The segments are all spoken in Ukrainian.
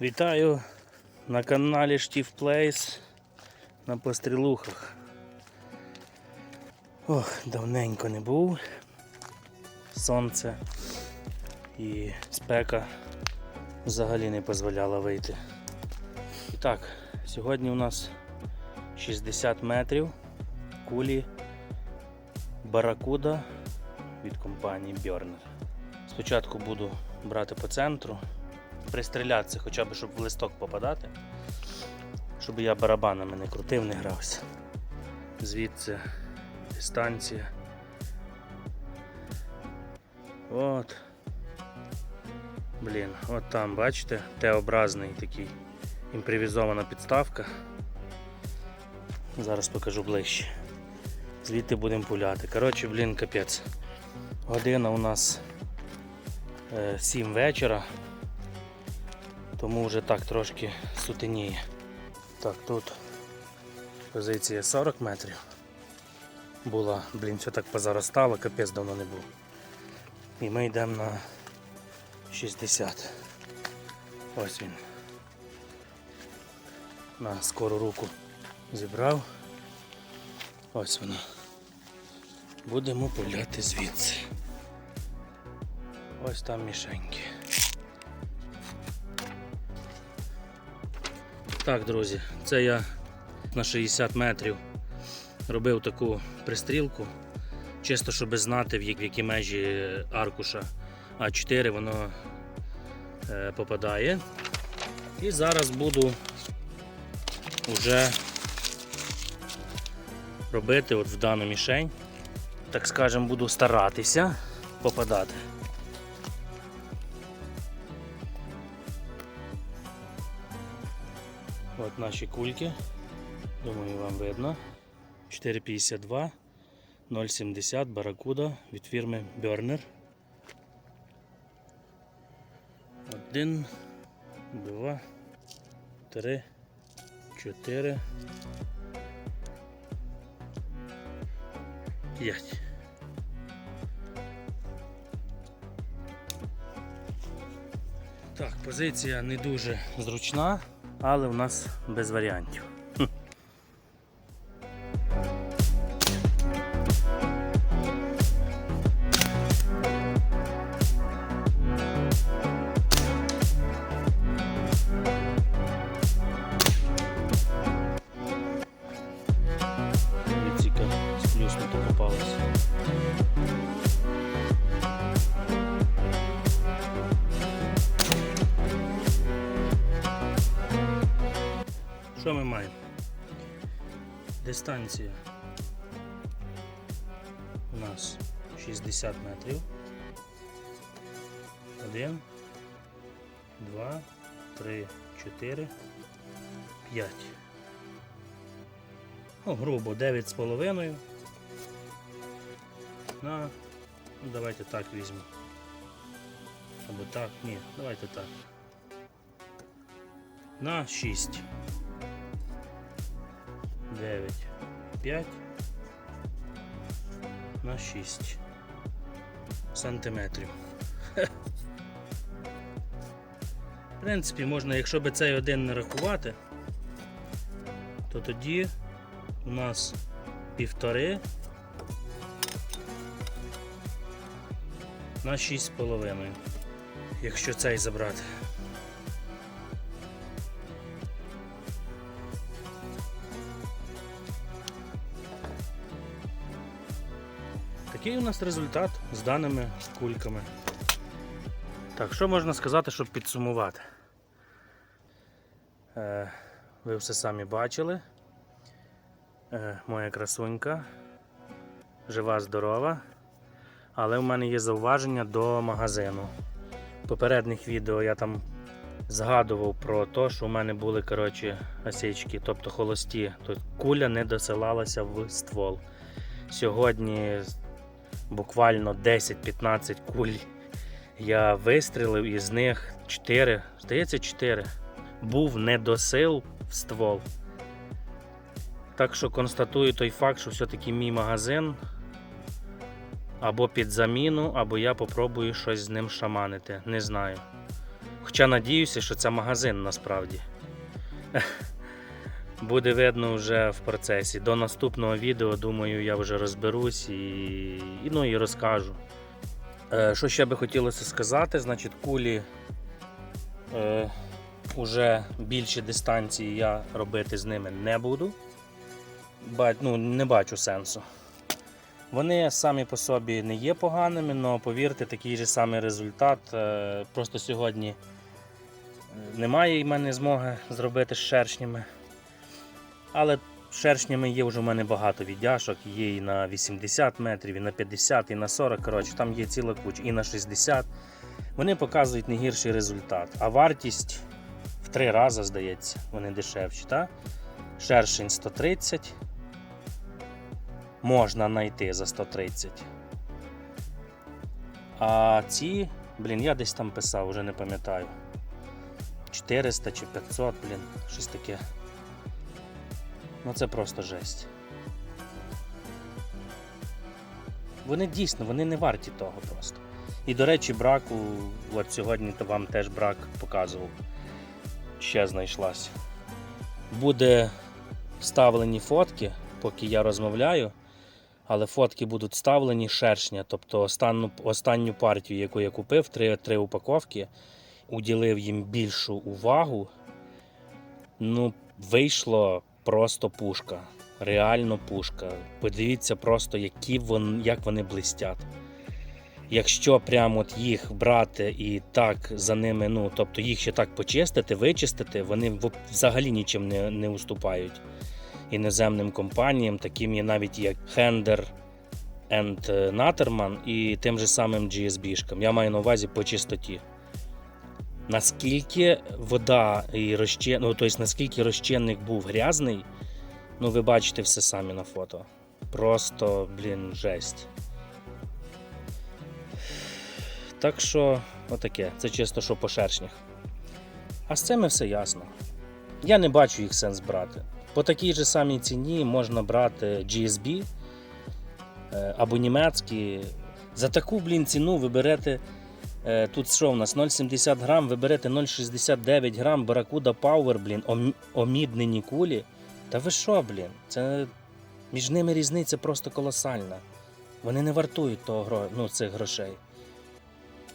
Вітаю на каналі Штів Плейс на пострілухах. Ох, давненько не був. Сонце і спека взагалі не дозволяла вийти. І так, сьогодні у нас 60 метрів кулі Баракуда від компанії Björner. Спочатку буду брати по центру, пристрілятися хоча б, щоб в листок попадати, щоб я барабанами не крутив, не грався. Звідси дистанція. От. Блін, от там, бачите, Т-образний такий імпровізована підставка. Зараз покажу ближче. Звідти будемо пуляти. Коротше, блін, капець. Година у нас 7 вечора, тому вже так трошки сутеніє. Так, тут позиція 40 метрів. Була, блін, все так позаростало, капець давно не був. І ми йдемо на 60. Ось він. На скору руку зібрав. Ось воно. Будемо пуляти звідси. Ось там мішеньки. Так, друзі, це я на 60 метрів робив таку пристрілку, чисто щоб знати, в які- межі аркуша А4 воно е, попадає. І зараз буду вже робити от в дану мішень. Так скажемо, буду старатися попадати. Наші кульки. Думаю, вам видно. 4,52, 0,70 баракуда від фірми Burner. Один, два, три, чотири. П'ять. Так, позиція не дуже зручна, але в нас без варіантів. Що ми маємо? Дистанція у нас 60 метрів. Один, два, три, чотири, п'ять. Ну, грубо 9 з половиною. На, ну, давайте так візьму. Або так, ні, давайте так. На 6. 9, 5 на 6 сантиметрів. В принципі, можна, якщо би цей один не рахувати, то тоді у нас півтори на 6,5, якщо цей забрати. Такий у нас результат з даними кульками. Так, що можна сказати, щоб підсумувати? Е, ви все самі бачили. Е, моя красунька, жива, здорова. Але в мене є зауваження до магазину. В попередніх відео я там згадував про те, що у мене були коротше, осічки, тобто холості. Тобто куля не досилалася в ствол. Сьогодні буквально 10-15 куль я вистрілив, із них 4, здається, 4. Був недосил в ствол. Так що констатую той факт, що все-таки мій магазин або під заміну, або я попробую щось з ним шаманити. Не знаю. Хоча надіюся, що це магазин насправді. Буде видно вже в процесі. До наступного відео, думаю, я вже розберусь і, ну, і розкажу. Е, що ще би хотілося сказати, значить, кулі е, уже більші дистанції я робити з ними не буду. Ба, ну, не бачу сенсу. Вони самі по собі не є поганими, але повірте, такий же самий результат. е, Просто сьогодні е, немає в мене змоги зробити з шершнями. Але шершнями є вже в мене багато віддяшок. Є і на 80 метрів, і на 50, і на 40. Коротше, там є ціла куча, і на 60. Вони показують не гірший результат. А вартість в три рази, здається, вони дешевші. Та? Шершень 130. Можна знайти за 130. А ці, блін, я десь там писав, вже не пам'ятаю. 400 чи 500, блін, щось таке. Ну це просто жесть. Вони дійсно, вони не варті того просто. І до речі, браку, от сьогодні то вам теж брак показував. Ще знайшлась. Буде вставлені фотки, поки я розмовляю, але фотки будуть вставлені шершня. Тобто останню, останню партію, яку я купив, три, три упаковки, уділив їм більшу увагу. Ну, вийшло просто пушка. Реально пушка. Подивіться просто, які вон, як вони блистять. Якщо прямо от їх брати і так за ними, ну тобто їх ще так почистити, вичистити, вони взагалі нічим не, не уступають іноземним компаніям, таким є навіть як and Natterman і тим же самим GSB-шкам. Я маю на увазі по чистоті. Наскільки вода і розчин... ну, тобто наскільки розчинник був грязний, ну ви бачите все самі на фото. Просто, блін, жесть. Так що, отаке, це чисто що по шершнях. А з цими все ясно. Я не бачу їх сенс брати. По такій же самій ціні можна брати GSB е, або німецькі. За таку, блін, ціну ви берете. Е, Тут що у нас 0,70 грам, ви берете 0,69 грам Barracuda Power, блін, оміднені кулі. Та ви що, блін? Це між ними різниця просто колосальна. Вони не вартують того, ну, цих грошей.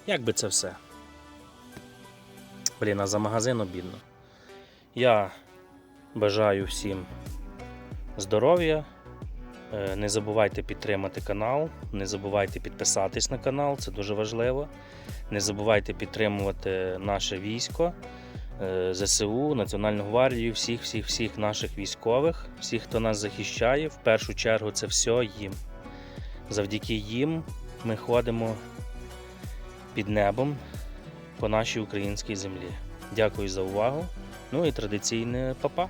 Як би це все? Блін, а за магазин обідно. Я бажаю всім здоров'я. Е, Не забувайте підтримати канал, не забувайте підписатись на канал, це дуже важливо. Не забувайте підтримувати наше військо, е, ЗСУ, Національну гвардію, всіх, всіх, всіх наших військових, всіх, хто нас захищає. В першу чергу це все їм. Завдяки їм ми ходимо під небом по нашій українській землі. Дякую за увагу. Ну і традиційне папа.